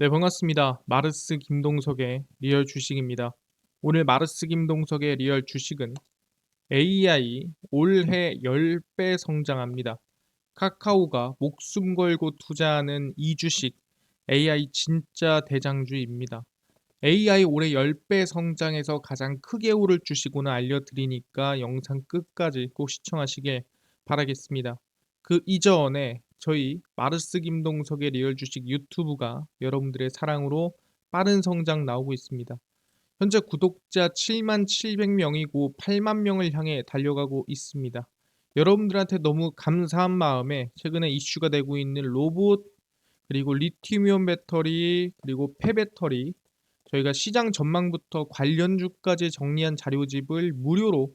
네, 반갑습니다. 마르스 김동석의 리얼 주식입니다. 오늘 마르스 김동석의 리얼 주식은 AI 올해 10배 성장합니다. 카카오가 목숨 걸고 투자하는 이 주식 AI 진짜 대장주입니다. AI 올해 10배 성장해서 가장 크게 오를 주식 오늘 알려드리니까 영상 끝까지 꼭 시청하시길 바라겠습니다. 그 이전에 저희 마르스 김동석의 리얼 주식 유튜브가 여러분들의 사랑으로 빠른 성장 나오고 있습니다. 현재 구독자 7만 700명이고 8만 명을 향해 달려가고 있습니다. 여러분들한테 너무 감사한 마음에 최근에 이슈가 되고 있는 로봇 그리고 리튬이온 배터리 그리고 폐배터리 저희가 시장 전망부터 관련주까지 정리한 자료집을 무료로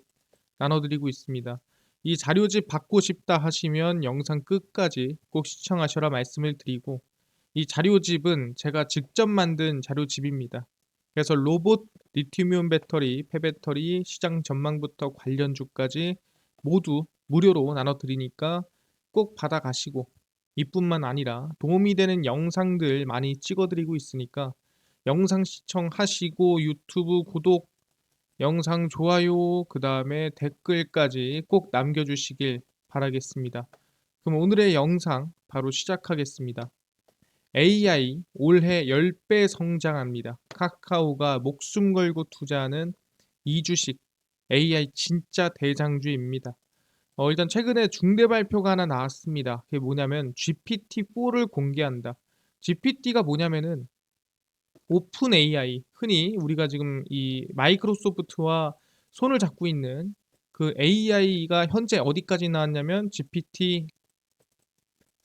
나눠드리고 있습니다. 이 자료집 받고 싶다 하시면 영상 끝까지 꼭 시청하셔라 말씀을 드리고 이 자료집은 제가 직접 만든 자료집입니다. 그래서 로봇, 리튬이온 배터리, 폐배터리, 시장 전망부터 관련주까지 모두 무료로 나눠드리니까 꼭 받아가시고 이뿐만 아니라 도움이 되는 영상들 많이 찍어드리고 있으니까 영상 시청하시고 유튜브 구독, 영상 좋아요, 그 다음에 댓글까지 꼭 남겨주시길 바라겠습니다. 그럼 오늘의 영상 바로 시작하겠습니다. AI 올해 10배 성장합니다. 카카오가 목숨 걸고 투자하는 이 주식 AI 진짜 대장주입니다. 어, 일단 최근에 중대 발표가 하나 나왔습니다. 그게 뭐냐면 GPT-4를 공개한다. GPT가 뭐냐면은 오픈 AI 흔히 우리가 지금 이 마이크로소프트와 손을 잡고 있는 그 AI가 현재 어디까지 나왔냐면 GPT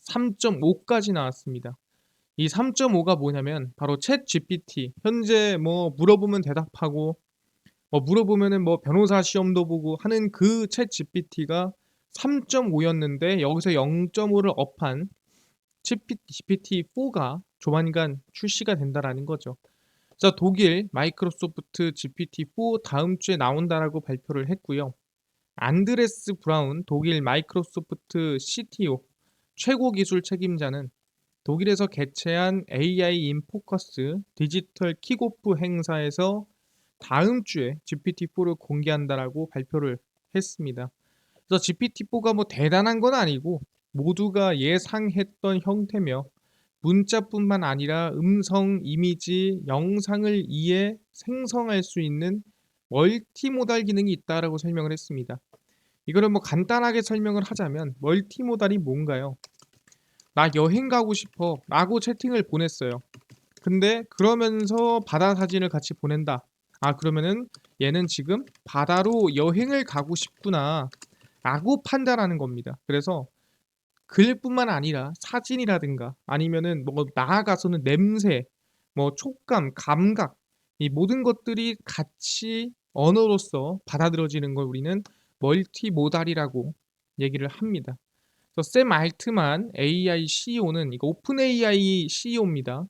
3.5까지 나왔습니다. 이 3.5가 뭐냐면 바로 챗 GPT 현재 뭐 물어보면 대답하고 뭐 물어보면은 뭐 변호사 시험도 보고 하는 그 챗 GPT가 3.5였는데 여기서 0.5를 업한 GPT-4가 조만간 출시가 된다라는 거죠. 자, 독일 마이크로소프트 GPT-4 다음 주에 나온다라고 발표를 했고요. 안드레스 브라운 독일 마이크로소프트 CTO 최고 기술 책임자는 독일에서 개최한 AI 인 포커스 디지털 킥오프 행사에서 다음 주에 GPT-4를 공개한다라고 발표를 했습니다. 그래서 GPT-4가 뭐 대단한 건 아니고 모두가 예상했던 형태며 문자뿐만 아니라 음성, 이미지, 영상을 이해 생성할 수 있는 멀티모달 기능이 있다라고 설명을 했습니다. 이거를 뭐 간단하게 설명을 하자면 멀티모달이 뭔가요? 나 여행 가고 싶어 라고 채팅을 보냈어요. 근데 그러면서 바다 사진을 같이 보낸다. 아 그러면은 얘는 지금 바다로 여행을 가고 싶구나 라고 판단하는 겁니다. 그래서 글뿐만 아니라 사진이라든가 아니면은 뭐 나아가서는 냄새, 뭐 촉감, 감각 이 모든 것들이 같이 언어로서 받아들여지는 걸 우리는 멀티모달이라고 얘기를 합니다. 그래서 샘 알트만 AI CEO는 이거 오픈 AI CEO입니다.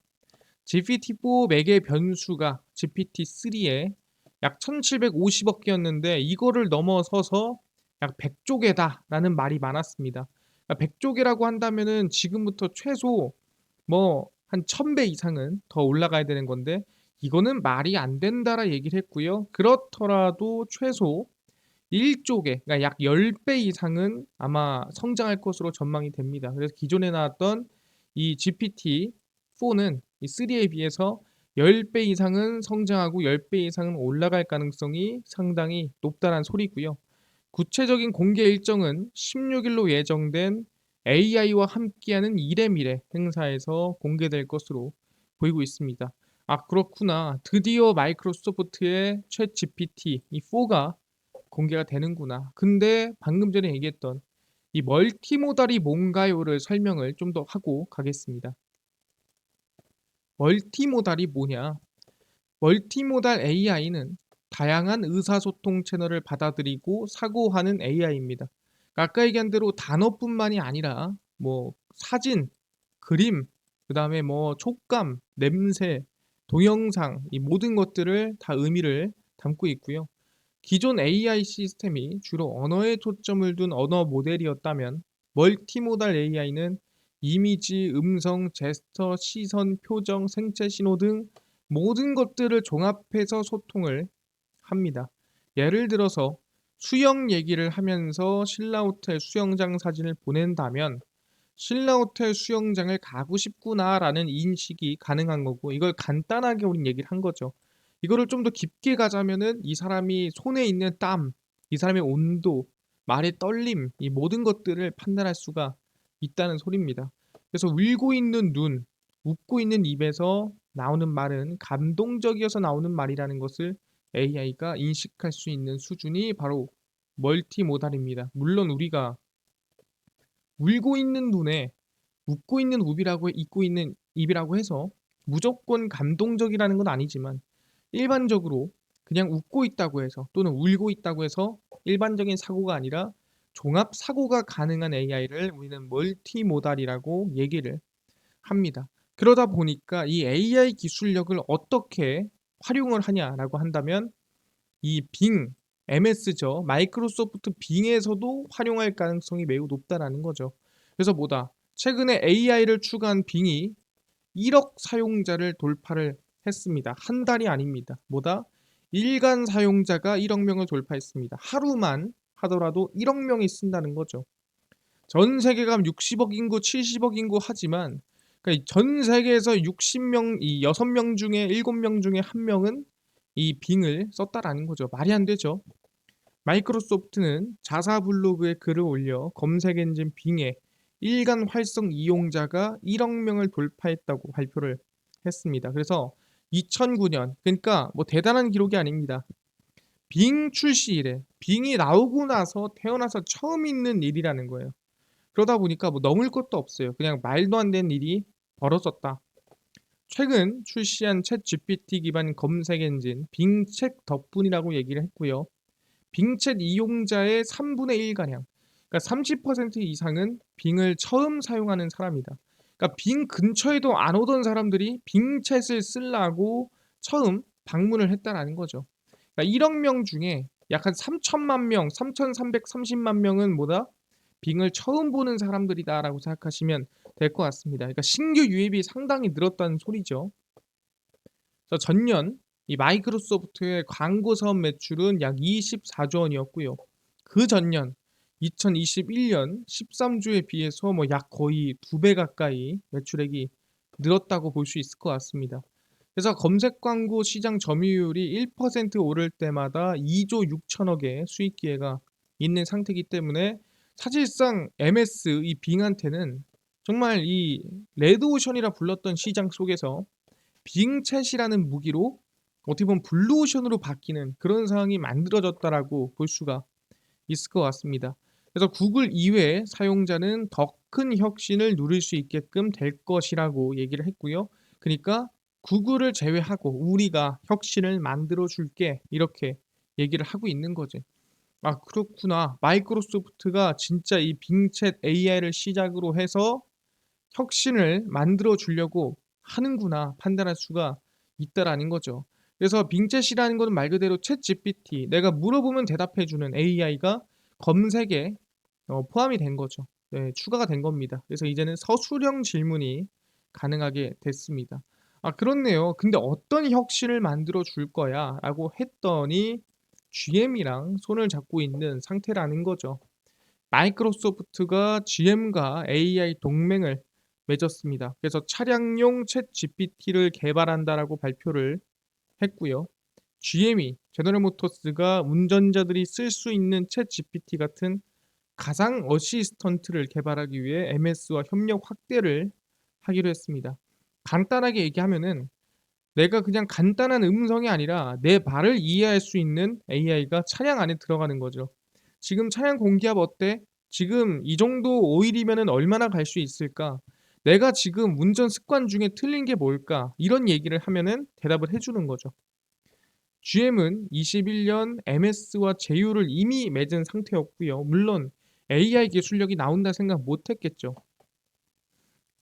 GPT-4 매개 변수가 GPT-3에 약 1750억 개였는데 이거를 넘어서서 약 100조 개다라는 말이 많았습니다. 100조개라고 그러니까 한다면은 지금부터 최소 뭐 한 1000배 이상은 더 올라가야 되는 건데 이거는 말이 안 된다라 얘기를 했고요. 그렇더라도 최소 1조개, 그러니까 약 10배 이상은 아마 성장할 것으로 전망이 됩니다. 그래서 기존에 나왔던 이 GPT-4는 이 3에 비해서 10배 이상은 성장하고 10배 이상은 올라갈 가능성이 상당히 높다는 소리고요. 구체적인 공개 일정은 16일로 예정된 AI와 함께하는 이레미래 행사에서 공개될 것으로 보이고 있습니다. 아 그렇구나. 드디어 마이크로소프트의 챗 GPT 이 4가 공개가 되는구나. 근데 방금 전에 얘기했던 이 멀티모달이 뭔가요를 설명을 좀 더 하고 가겠습니다. 멀티모달이 뭐냐? 멀티모달 AI는 다양한 의사소통 채널을 받아들이고 사고하는 AI입니다. 아까 얘기한 대로 단어뿐만이 아니라 뭐 사진, 그림, 그 다음에 뭐 촉감, 냄새, 동영상 이 모든 것들을 다 의미를 담고 있고요. 기존 AI 시스템이 주로 언어에 초점을 둔 언어 모델이었다면 멀티모달 AI는 이미지, 음성, 제스처, 시선, 표정, 생체 신호 등 모든 것들을 종합해서 소통을 합니다. 예를 들어서 수영 얘기를 하면서 신라호텔 수영장 사진을 보낸다면 신라호텔 수영장을 가고 싶구나라는 인식이 가능한 거고 이걸 간단하게 우린 얘기를 한 거죠. 이거를 좀 더 깊게 가자면은 이 사람이 손에 있는 땀, 이 사람의 온도, 말의 떨림, 이 모든 것들을 판단할 수가 있다는 소리입니다. 그래서 울고 있는 눈, 웃고 있는 입에서 나오는 말은 감동적이어서 나오는 말이라는 것을 AI가 인식할 수 있는 수준이 바로 멀티모달입니다. 물론 우리가 울고 있는 눈에 웃고 있는 ub이라고 잊고 있는 입이라고 해서 무조건 감동적이라는 건 아니지만 일반적으로 그냥 웃고 있다고 해서 또는 울고 있다고 해서 일반적인 사고가 아니라 종합 사고가 가능한 AI를 우리는 멀티모달이라고 얘기를 합니다. 그러다 보니까 이 AI 기술력을 어떻게 활용을 하냐라고 한다면 이 빙, MS죠. 마이크로소프트 빙에서도 활용할 가능성이 매우 높다라는 거죠. 그래서 뭐다? 최근에 AI를 추가한 빙이 1억 사용자를 돌파를 했습니다. 한 달이 아닙니다. 뭐다? 일간 사용자가 1억 명을 돌파했습니다. 하루만 하더라도 1억 명이 쓴다는 거죠. 전 세계가 60억 인구, 70억 인구 하지만 그러니까 전 세계에서 60명, 이 6명 중에 7명 중에 1명은 이 빙을 썼다라는 거죠. 말이 안 되죠. 마이크로소프트는 자사 블로그에 글을 올려 검색 엔진 빙의 일간 활성 이용자가 1억 명을 돌파했다고 발표를 했습니다. 그래서 2009년 그러니까 뭐 대단한 기록이 아닙니다. 빙 출시 이래 빙이 나오고 나서 태어나서 처음 있는 일이라는 거예요. 그러다 보니까 뭐 넘을 것도 없어요. 그냥 말도 안 되는 일이 벌어졌다. 최근 출시한 챗 GPT 기반 검색 엔진 빙챗 덕분이라고 얘기를 했고요. 빙챗 이용자의 3분의 1가량, 그러니까 30% 이상은 빙을 처음 사용하는 사람이다. 그러니까 빙 근처에도 안 오던 사람들이 빙챗을 쓰려고 처음 방문을 했다라는 거죠. 그러니까 1억 명 중에 약 한 3천만 명, 3,330만 명은 뭐다? 빙을 처음 보는 사람들이다라고 생각하시면 될 것 같습니다. 그러니까 신규 유입이 상당히 늘었다는 소리죠. 전년 이 마이크로소프트의 광고 사업 매출은 약 24조 원이었고요. 그 전년 2021년 13주에 비해서 뭐 약 거의 두 배 가까이 매출액이 늘었다고 볼 수 있을 것 같습니다. 그래서 검색 광고 시장 점유율이 1% 오를 때마다 2조 6천억의 수익 기회가 있는 상태이기 때문에 사실상 MS 이 빙한테는 정말 이 레드오션이라 불렀던 시장 속에서 빙챗이라는 무기로 어떻게 보면 블루오션으로 바뀌는 그런 상황이 만들어졌다라고 볼 수가 있을 것 같습니다. 그래서 구글 이외의 사용자는 더 큰 혁신을 누릴 수 있게끔 될 것이라고 얘기를 했고요. 그러니까 구글을 제외하고 우리가 혁신을 만들어 줄게 이렇게 얘기를 하고 있는 거지. 아 그렇구나. 마이크로소프트가 진짜 이 빙챗 AI를 시작으로 해서 혁신을 만들어 주려고 하는구나 판단할 수가 있다라는 거죠. 그래서 빙챗이라는 것은 말 그대로 챗 GPT 내가 물어보면 대답해 주는 AI가 검색에 어, 포함이 된 거죠. 네, 추가가 된 겁니다. 그래서 이제는 서술형 질문이 가능하게 됐습니다. 아 그렇네요. 근데 어떤 혁신을 만들어 줄 거야 라고 했더니 GM이랑 손을 잡고 있는 상태라는 거죠. 마이크로소프트가 GM과 AI 동맹을 맺었습니다. 그래서 차량용 챗 GPT를 개발한다라고 발표를 했고요. GM이 제너럴 모터스가 운전자들이 쓸 수 있는 챗 GPT 같은 가상 어시스턴트를 개발하기 위해 MS와 협력 확대를 하기로 했습니다. 간단하게 얘기하면은 내가 그냥 간단한 음성이 아니라 내 말을 이해할 수 있는 AI가 차량 안에 들어가는 거죠. 지금 차량 공기압 어때? 지금 이 정도 오일이면 얼마나 갈 수 있을까? 내가 지금 운전 습관 중에 틀린 게 뭘까? 이런 얘기를 하면은 대답을 해주는 거죠. GM은 21년 MS와 제휴를 이미 맺은 상태였고요. 물론 AI 기술력이 나온다 생각 못 했겠죠.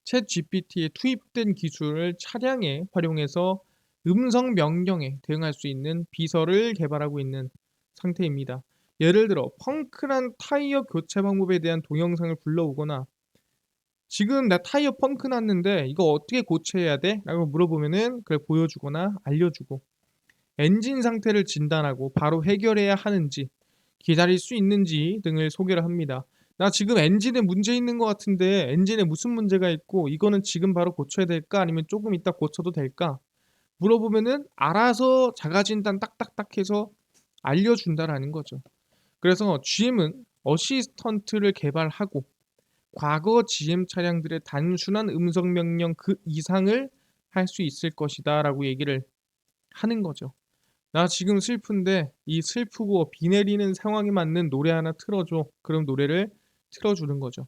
챗 GPT에 투입된 기술을 차량에 활용해서 음성 명령에 대응할 수 있는 비서를 개발하고 있는 상태입니다. 예를 들어 펑크난 타이어 교체 방법에 대한 동영상을 불러오거나 지금 나 타이어 펑크 났는데 이거 어떻게 고쳐야 돼? 라고 물어보면은 그걸 보여주거나 알려주고 엔진 상태를 진단하고 바로 해결해야 하는지 기다릴 수 있는지 등을 소개를 합니다. 나 지금 엔진에 문제 있는 것 같은데 엔진에 무슨 문제가 있고 이거는 지금 바로 고쳐야 될까 아니면 조금 이따 고쳐도 될까 물어보면은 알아서 자가진단 딱딱딱 해서 알려준다라는 거죠. 그래서 GM은 어시스턴트를 개발하고 과거 GM 차량들의 단순한 음성 명령 그 이상을 할 수 있을 것이다 라고 얘기를 하는 거죠. 나 지금 슬픈데 이 슬프고 비 내리는 상황에 맞는 노래 하나 틀어줘. 그럼 노래를 틀어주는 거죠.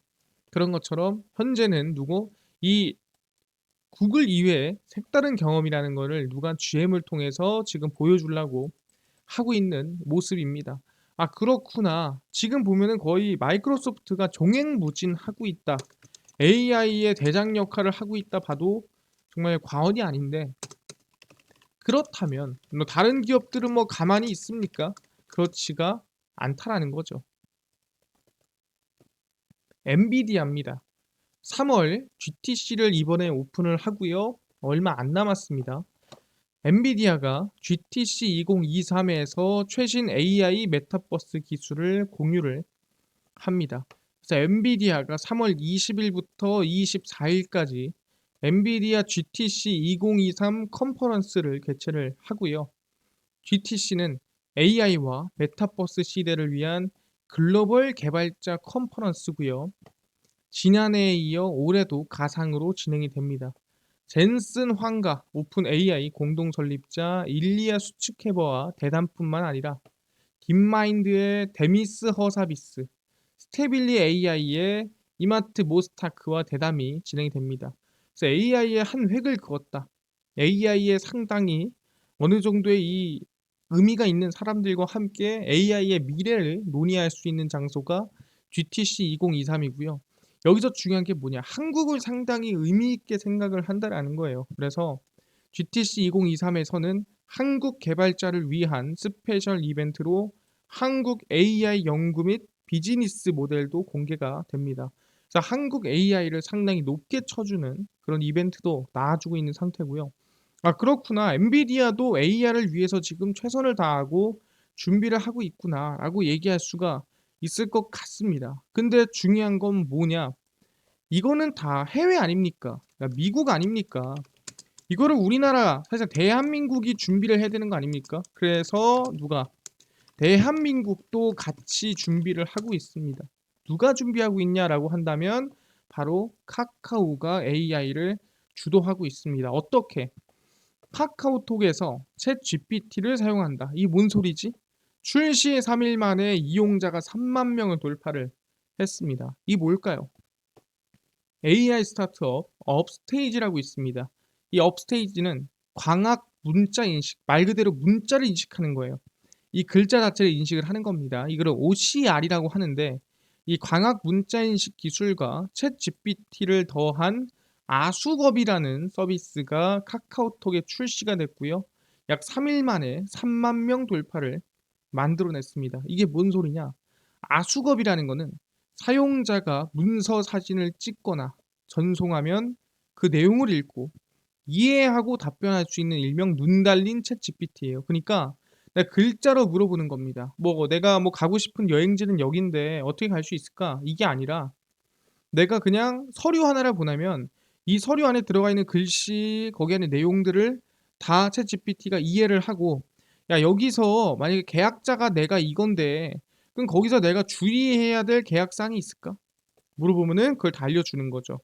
그런 것처럼 현재는 누구 이 구글 이외에 색다른 경험이라는 거를 누가 GM을 통해서 지금 보여주려고 하고 있는 모습입니다. 아 그렇구나. 지금 보면은 거의 마이크로소프트가 종횡무진하고 있다. AI의 대장 역할을 하고 있다 봐도 정말 과언이 아닌데 그렇다면 뭐 다른 기업들은 뭐 가만히 있습니까? 그렇지가 않다라는 거죠. 엔비디아입니다. 3월 GTC를 이번에 오픈을 하고요. 얼마 안 남았습니다. 엔비디아가 GTC 2023에서 최신 AI 메타버스 기술을 공유를 합니다. 그래서 엔비디아가 3월 20일부터 24일까지 엔비디아 GTC 2023 컨퍼런스를 개최를 하고요. GTC는 AI와 메타버스 시대를 위한 글로벌 개발자 컨퍼런스고요. 지난해에 이어 올해도 가상으로 진행이 됩니다. 젠슨 황가 오픈 AI 공동 설립자 일리아 수츠케버와 대담뿐만 아니라 딥마인드의 데미스 허사비스, 스테빌리 AI의 이마트 모스타크와 대담이 진행이 됩니다. 그래서 AI의 한 획을 그었다. AI의 상당히 어느 정도의 이 의미가 있는 사람들과 함께 AI의 미래를 논의할 수 있는 장소가 GTC 2023이고요. 여기서 중요한 게 뭐냐? 한국을 상당히 의미 있게 생각을 한다라는 거예요. 그래서 GTC 2023에서는 한국 개발자를 위한 스페셜 이벤트로 한국 AI 연구 및 비즈니스 모델도 공개가 됩니다. 그래서 한국 AI를 상당히 높게 쳐주는 그런 이벤트도 나와주고 있는 상태고요. 아 그렇구나. 엔비디아도 AI를 위해서 지금 최선을 다하고 준비를 하고 있구나라고 얘기할 수가 있을 것 같습니다. 근데 중요한 건 뭐냐? 이거는 다 해외 아닙니까? 그러니까 미국 아닙니까? 이거를 우리나라 사실 대한민국이 준비를 해야 되는 거 아닙니까? 그래서 누가 대한민국도 같이 준비를 하고 있습니다. 누가 준비하고 있냐라고 한다면 바로 카카오가 AI를 주도하고 있습니다. 어떻게? 카카오톡에서 챗 GPT를 사용한다. 이 뭔 소리지? 출시 3일 만에 이용자가 3만 명을 돌파를 했습니다. 이 뭘까요? AI 스타트업 업스테이지라고 있습니다. 이 업스테이지는 광학 문자 인식, 말 그대로 문자를 인식하는 거예요. 이 글자 자체를 인식을 하는 겁니다. 이거를 OCR이라고 하는데 이 광학 문자 인식 기술과 챗 GPT를 더한 아수겁이라는 서비스가 카카오톡에 출시가 됐고요. 약 3일 만에 3만 명 돌파를 만들어냈습니다. 이게 뭔 소리냐? 아수겁이라는 거는 사용자가 문서 사진을 찍거나 전송하면 그 내용을 읽고 이해하고 답변할 수 있는 일명 눈 달린 챗 GPT예요. 그러니까 내가 글자로 물어보는 겁니다. 뭐 내가 뭐 가고 싶은 여행지는 여긴데 어떻게 갈 수 있을까? 이게 아니라 내가 그냥 서류 하나를 보내면 이 서류 안에 들어가 있는 글씨 거기 안에 내용들을 다 챗 GPT가 이해를 하고 야 여기서 만약에 계약자가 내가 이건데 그럼 거기서 내가 주의해야 될 계약사항이 있을까? 물어보면은 그걸 다 알려주는 거죠.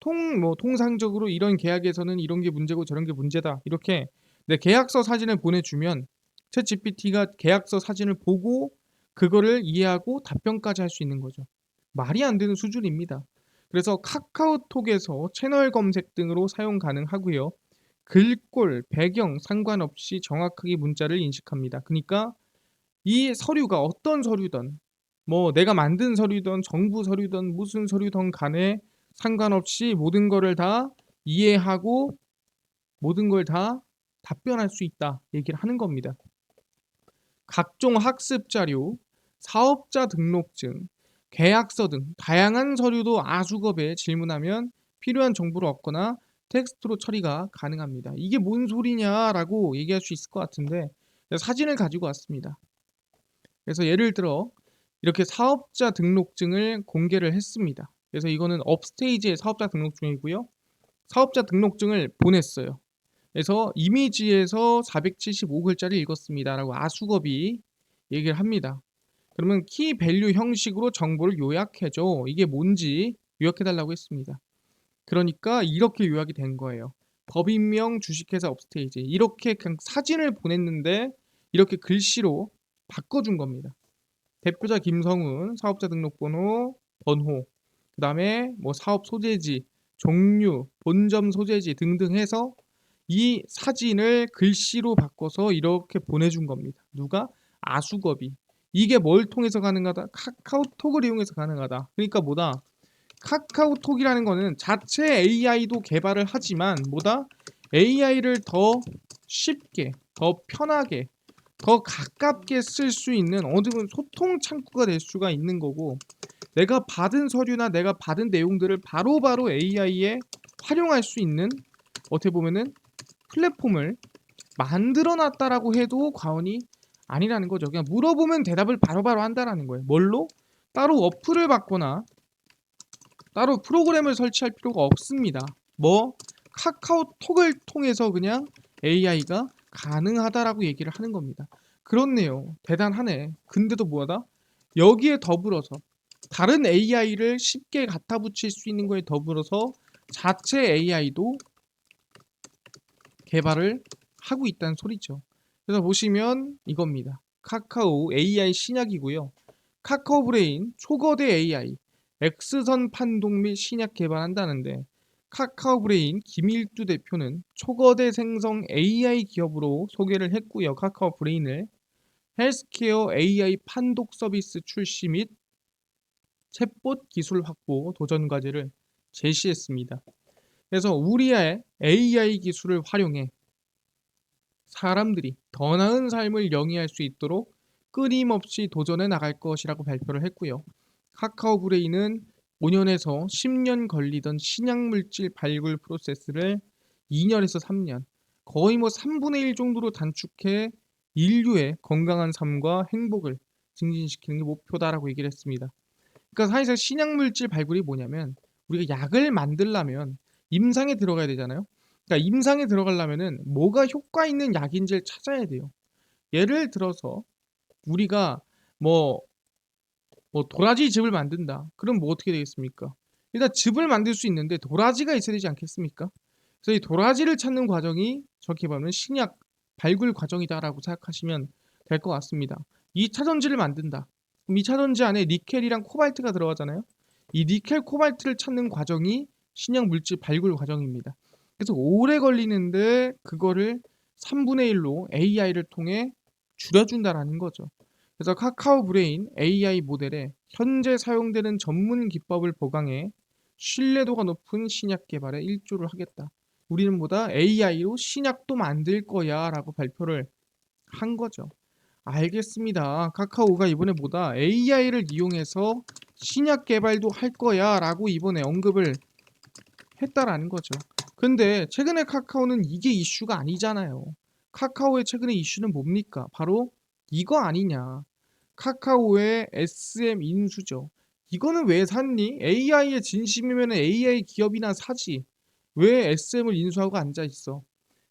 통, 뭐, 통상적으로 이런 계약에서는 이런 게 문제고 저런 게 문제다. 이렇게 내 계약서 사진을 보내주면 챗 GPT가 계약서 사진을 보고 그거를 이해하고 답변까지 할 수 있는 거죠. 말이 안 되는 수준입니다. 그래서 카카오톡에서 채널 검색 등으로 사용 가능하고요. 글꼴, 배경 상관없이 정확하게 문자를 인식합니다. 그러니까 이 서류가 어떤 서류든 뭐 내가 만든 서류든 정부 서류든 무슨 서류든 간에 상관없이 모든 거를 다 이해하고 모든 걸 다 답변할 수 있다 얘기를 하는 겁니다. 각종 학습 자료, 사업자 등록증, 계약서 등 다양한 서류도 아수겁에 질문하면 필요한 정보를 얻거나 텍스트로 처리가 가능합니다. 이게 뭔 소리냐라고 얘기할 수 있을 것 같은데 사진을 가지고 왔습니다. 그래서 예를 들어 이렇게 사업자 등록증을 공개를 했습니다. 그래서 이거는 업스테이지의 사업자 등록증이고요. 사업자 등록증을 보냈어요. 그래서 이미지에서 475글자를 읽었습니다라고 아수겁이 얘기를 합니다. 그러면 키 밸류 형식으로 정보를 요약해줘. 이게 뭔지 요약해달라고 했습니다. 그러니까 이렇게 요약이 된 거예요. 법인명 주식회사 업스테이지 이렇게 그냥 사진을 보냈는데 이렇게 글씨로 바꿔준 겁니다. 대표자 김성훈, 사업자 등록번호, 번호, 그 다음에 뭐 사업 소재지, 종류, 본점 소재지 등등 해서 이 사진을 글씨로 바꿔서 이렇게 보내준 겁니다. 누가? 아수겁이. 이게 뭘 통해서 가능하다? 카카오톡을 이용해서 가능하다. 그러니까 뭐다? 카카오톡이라는 거는 자체 AI도 개발을 하지만 뭐다? AI를 더 쉽게, 더 편하게, 더 가깝게 쓸 수 있는 어느 정도 소통 창구가 될 수가 있는 거고 내가 받은 서류나 내가 받은 내용들을 바로 바로 AI에 활용할 수 있는 어떻게 보면은 플랫폼을 만들어 놨다라고 해도 과언이 아니라는 거죠. 그냥 물어보면 대답을 바로 바로 한다라는 거예요. 뭘로? 따로 어플을 받거나 따로 프로그램을 설치할 필요가 없습니다. 뭐 카카오톡을 통해서 그냥 AI가 가능하다라고 얘기를 하는 겁니다. 그렇네요. 대단하네. 근데도 뭐하다? 여기에 더불어서 다른 AI를 쉽게 갖다 붙일 수 있는 거에 더불어서 자체 AI도 개발을 하고 있다는 소리죠. 그래서 보시면 이겁니다. 카카오 AI 신약이고요. 카카오 브레인 초거대 AI X선 판독 및 신약 개발한다는데 카카오 브레인 김일두 대표는 초거대 생성 AI 기업으로 소개를 했고요. 카카오 브레인을 헬스케어 AI 판독 서비스 출시 및 챗봇 기술 확보 도전 과제를 제시했습니다. 그래서 우리의 AI 기술을 활용해 사람들이 더 나은 삶을 영위할 수 있도록 끊임없이 도전해 나갈 것이라고 발표를 했고요. 카카오 브레인은 5년에서 10년 걸리던 신약물질 발굴 프로세스를 2년에서 3년, 거의 뭐 3분의 1 정도로 단축해 인류의 건강한 삶과 행복을 증진시키는 게 목표다라고 얘기를 했습니다. 그러니까 사실상 신약물질 발굴이 뭐냐면 우리가 약을 만들려면 임상에 들어가야 되잖아요. 그러니까 임상에 들어가려면은 뭐가 효과 있는 약인지를 찾아야 돼요. 예를 들어서 우리가 뭐, 뭐 도라지 즙을 만든다. 그럼 뭐 어떻게 되겠습니까? 일단 즙을 만들 수 있는데 도라지가 있어야 되지 않겠습니까? 그래서 이 도라지를 찾는 과정이 저렇게 보면 신약 발굴 과정이다라고 생각하시면 될 것 같습니다. 2차 전지를 만든다. 그럼 2차 전지 안에 니켈이랑 코발트가 들어가잖아요. 이 니켈 코발트를 찾는 과정이 신약 물질 발굴 과정입니다. 그래서 오래 걸리는데 그거를 3분의 1로 AI를 통해 줄여준다라는 거죠. 그래서 카카오 브레인 AI 모델에 현재 사용되는 전문 기법을 보강해 신뢰도가 높은 신약 개발에 일조를 하겠다. 우리는 보다 AI로 신약도 만들 거야 라고 발표를 한 거죠. 알겠습니다. 카카오가 이번에 보다 AI를 이용해서 신약 개발도 할 거야 라고 이번에 언급을 했다라는 거죠. 근데 최근에 카카오는 이게 이슈가 아니잖아요. 카카오의 최근의 이슈는 뭡니까? 바로 이거 아니냐. 카카오의 SM 인수죠. 이거는 왜 샀니? AI의 진심이면 AI 기업이나 사지. 왜 SM을 인수하고 앉아 있어?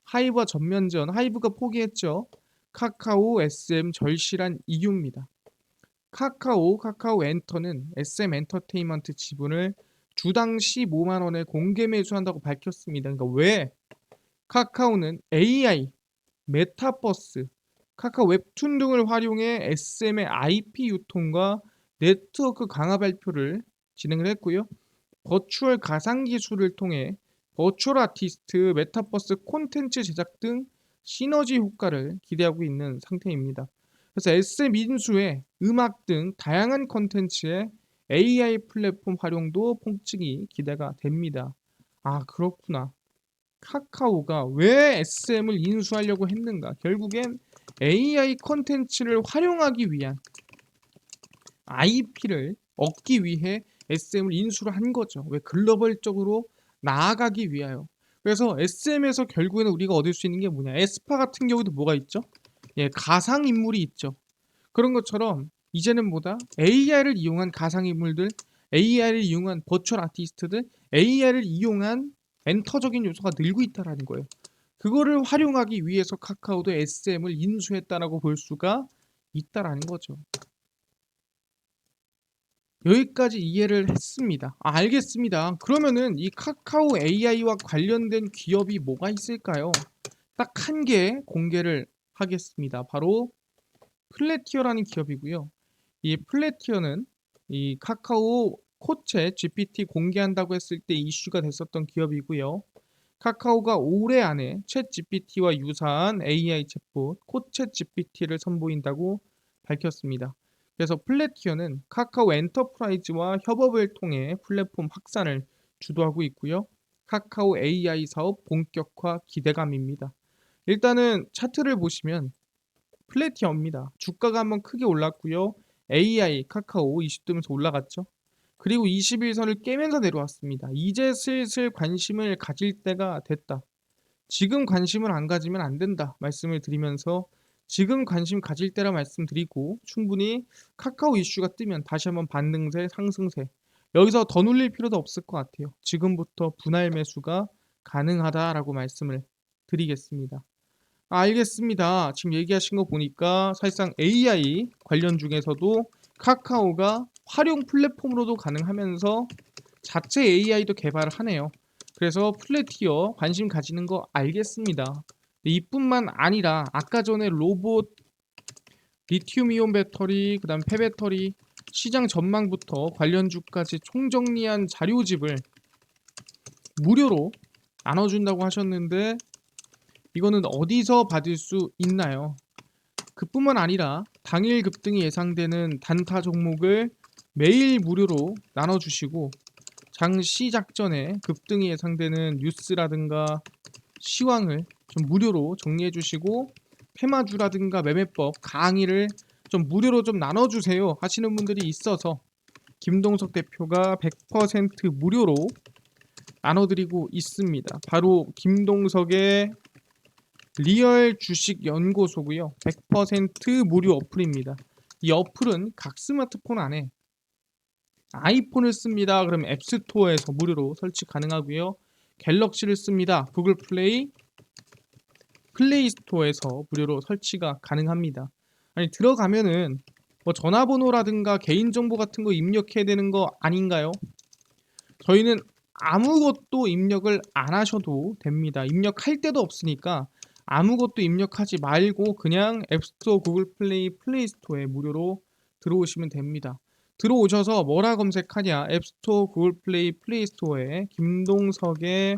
하이브와 전면전, 하이브가 포기했죠. 카카오 SM 절실한 이유입니다. 카카오, 카카오 엔터는 SM 엔터테인먼트 지분을 주당 15만 원에 공개 매수한다고 밝혔습니다. 그러니까 왜 카카오는 AI, 메타버스, 카카오 웹툰 등을 활용해 SM의 IP 유통과 네트워크 강화 발표를 진행을 했고요. 버추얼 가상 기술을 통해 버추얼 아티스트, 메타버스 콘텐츠 제작 등 시너지 효과를 기대하고 있는 상태입니다. 그래서 SM 인수의 음악 등 다양한 콘텐츠에 AI 플랫폼 활용도 폭증이 기대가 됩니다. 아 그렇구나. 카카오가 왜 SM을 인수하려고 했는가? 결국엔 AI 콘텐츠를 활용하기 위한 IP를 얻기 위해 SM을 인수를 한 거죠. 왜 글로벌적으로 나아가기 위하여. 그래서 SM에서 결국에는 우리가 얻을 수 있는 게 뭐냐? 에스파 같은 경우도 뭐가 있죠? 예, 가상 인물이 있죠. 그런 것처럼 이제는 뭐다? AI를 이용한 가상 인물들, AI를 이용한 버추얼 아티스트들, AI를 이용한 엔터적인 요소가 늘고 있다라는 거예요. 그거를 활용하기 위해서 카카오도 SM을 인수했다라고 볼 수가 있다라는 거죠. 여기까지 이해를 했습니다. 아, 알겠습니다. 그러면은 이 카카오 AI와 관련된 기업이 뭐가 있을까요? 딱 한 개 공개를 하겠습니다. 바로 플래티어라는 기업이고요. 이 플래티어는 이 카카오 코체 GPT 공개한다고 했을 때 이슈가 됐었던 기업이고요. 카카오가 올해 안에 챗 GPT와 유사한 AI 챗봇 코챗 GPT를 선보인다고 밝혔습니다. 그래서 플래티어는 카카오 엔터프라이즈와 협업을 통해 플랫폼 확산을 주도하고 있고요. 카카오 AI 사업 본격화 기대감입니다. 일단은 차트를 보시면 플래티어입니다. 주가가 한번 크게 올랐고요. AI 카카오 이슈 뜨면서 올라갔죠. 그리고 21선을 깨면서 내려왔습니다. 이제 슬슬 관심을 가질 때가 됐다. 지금 관심을 안 가지면 안 된다. 말씀을 드리면서 지금 관심 가질 때라 말씀드리고 충분히 카카오 이슈가 뜨면 다시 한번 반등세, 상승세. 여기서 더 눌릴 필요도 없을 것 같아요. 지금부터 분할 매수가 가능하다라고 말씀을 드리겠습니다. 아, 알겠습니다. 지금 얘기하신 거 보니까 사실상 AI 관련 중에서도 카카오가 활용 플랫폼으로도 가능하면서 자체 AI도 개발을 하네요. 그래서 플래티어 관심 가지는 거 알겠습니다. 이뿐만 아니라 아까 전에 로봇 리튬이온 배터리, 그 다음 폐배터리 시장 전망부터 관련 주까지 총정리한 자료집을 무료로 나눠준다고 하셨는데 이거는 어디서 받을 수 있나요? 그뿐만 아니라 당일 급등이 예상되는 단타 종목을 매일 무료로 나눠주시고 장 시작 전에 급등이 예상되는 뉴스라든가 시황을 좀 무료로 정리해 주시고 테마주라든가 매매법 강의를 좀 무료로 좀 나눠주세요 하시는 분들이 있어서 김동석 대표가 100% 무료로 나눠드리고 있습니다. 바로 김동석의 리얼 주식 연구소고요. 100% 무료 어플입니다. 이 어플은 각 스마트폰 안에 아이폰을 씁니다. 그럼 앱스토어에서 무료로 설치 가능하고요. 갤럭시를 씁니다. 구글 플레이, 플레이 스토어에서 무료로 설치가 가능합니다. 아니 들어가면은 뭐 전화번호라든가 개인정보 같은 거 입력해야 되는 거 아닌가요? 저희는 아무것도 입력을 안 하셔도 됩니다. 입력할 때도 없으니까 아무것도 입력하지 말고 그냥 앱스토어, 구글 플레이, 플레이 스토어에 무료로 들어오시면 됩니다. 들어오셔서 뭐라 검색하냐 앱스토어, 구글 플레이, 플레이 스토어에 김동석의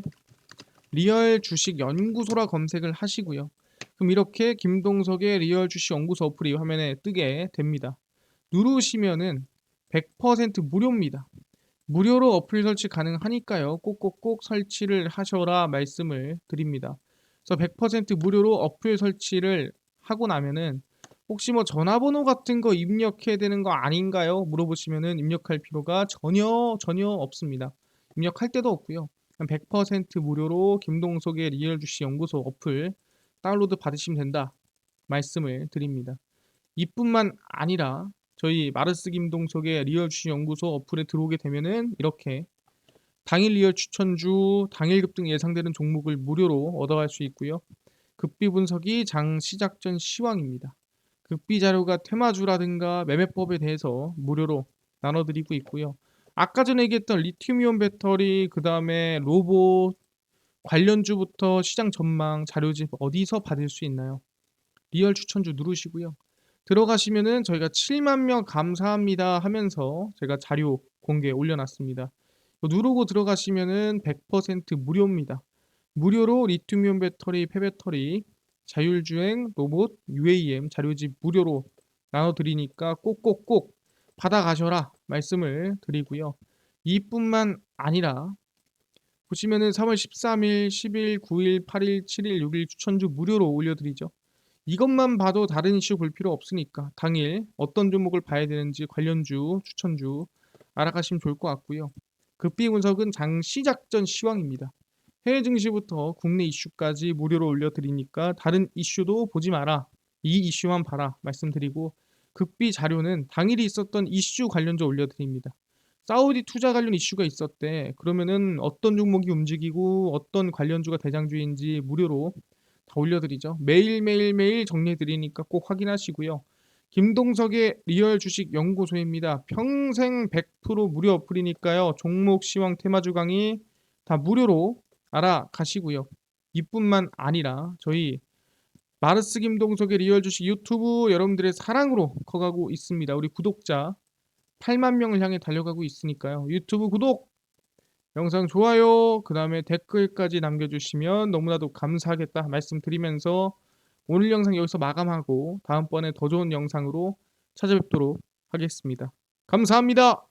리얼 주식 연구소라 검색을 하시고요. 그럼 이렇게 김동석의 리얼 주식 연구소 어플이 화면에 뜨게 됩니다. 누르시면은 100% 무료입니다. 무료로 어플 설치 가능하니까요. 꼭꼭꼭 설치를 하셔라 말씀을 드립니다. 그래서 100% 무료로 어플 설치를 하고 나면은 혹시 뭐 전화번호 같은 거 입력해야 되는 거 아닌가요? 물어보시면은 입력할 필요가 전혀 전혀 없습니다. 입력할 때도 없고요. 100% 무료로 김동석의 리얼 주식 연구소 어플 다운로드 받으시면 된다 말씀을 드립니다. 이뿐만 아니라 저희 마르스 김동석의 리얼 주식 연구소 어플에 들어오게 되면은 이렇게 당일 리얼 추천주, 당일 급등 예상되는 종목을 무료로 얻어갈 수 있고요. 급비 분석이 장 시작 전 시황입니다. 급비 자료가 테마주라든가 매매법에 대해서 무료로 나눠드리고 있고요. 아까 전에 얘기했던 리튬이온 배터리, 그 다음에 로봇 관련주부터 시장 전망 자료집 어디서 받을 수 있나요? 리얼 추천주 누르시고요. 들어가시면은 저희가 7만 명 감사합니다 하면서 제가 자료 공개 올려놨습니다. 누르고 들어가시면은 100% 무료입니다. 무료로 리튬이온 배터리, 폐배터리, 자율주행, 로봇, UAM 자료집 무료로 나눠드리니까 꼭꼭꼭 받아가셔라 말씀을 드리고요. 이뿐만 아니라 보시면은 3월 13일, 10일, 9일, 8일, 7일, 6일 추천주 무료로 올려드리죠. 이것만 봐도 다른 이슈 볼 필요 없으니까 당일 어떤 종목을 봐야 되는지 관련주, 추천주 알아가시면 좋을 것 같고요. 급비 분석은 장시 작전 시황입니다. 해외 증시부터 국내 이슈까지 무료로 올려드리니까 다른 이슈도 보지 마라. 이 이슈만 봐라 말씀드리고 급비 자료는 당일이 있었던 이슈 관련주 올려드립니다. 사우디 투자 관련 이슈가 있었대. 그러면은 어떤 종목이 움직이고 어떤 관련주가 대장주인지 무료로 다 올려드리죠. 매일매일 매일 정리해드리니까 꼭 확인하시고요. 김동석의 리얼 주식 연구소입니다. 평생 100% 무료 어플이니까요. 종목 시황 테마주 강의 다 무료로 알아가시고요. 이뿐만 아니라 저희 마르스 김동석의 리얼 주식 유튜브 여러분들의 사랑으로 커가고 있습니다. 우리 구독자 8만 명을 향해 달려가고 있으니까요. 유튜브 구독, 영상 좋아요, 그 다음에 댓글까지 남겨주시면 너무나도 감사하겠다 말씀드리면서 오늘 영상 여기서 마감하고 다음번에 더 좋은 영상으로 찾아뵙도록 하겠습니다. 감사합니다.